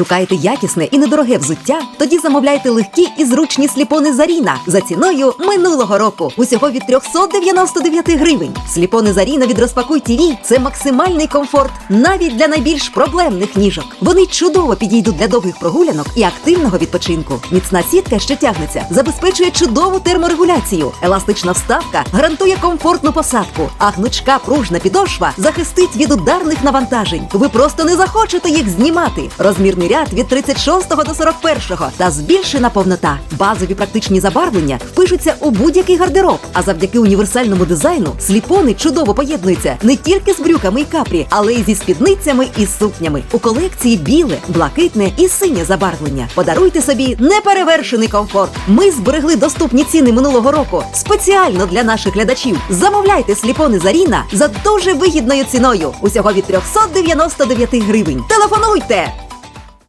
Шукаєте якісне і недороге взуття? Тоді замовляйте легкі і зручні сліпони Заріна за ціною минулого року. Усього від 399 гривень. Сліпони Заріна від Розпакуй ТІВІ – це максимальний комфорт навіть для найбільш проблемних ніжок. Вони чудово підійдуть для довгих прогулянок і активного відпочинку. Міцна сітка, що тягнеться, забезпечує чудову терморегуляцію. Еластична вставка гарантує комфортну посадку, а гнучка пружна підошва захистить від ударних навантажень. Ви просто не захочете їх знімати. Розмірний ряд від 36 до 41 та збільшена повнота. Базові практичні забарвлення впишуться у будь-який гардероб. А завдяки універсальному дизайну сліпони чудово поєднуються не тільки з брюками і капрі, але й зі спідницями і сукнями. У колекції біле, блакитне і синє забарвлення. Подаруйте собі неперевершений комфорт. Ми зберегли доступні ціни минулого року спеціально для наших глядачів. Замовляйте сліпони Заріна за дуже вигідною ціною. Усього від 399 гривень. Телефонуйте!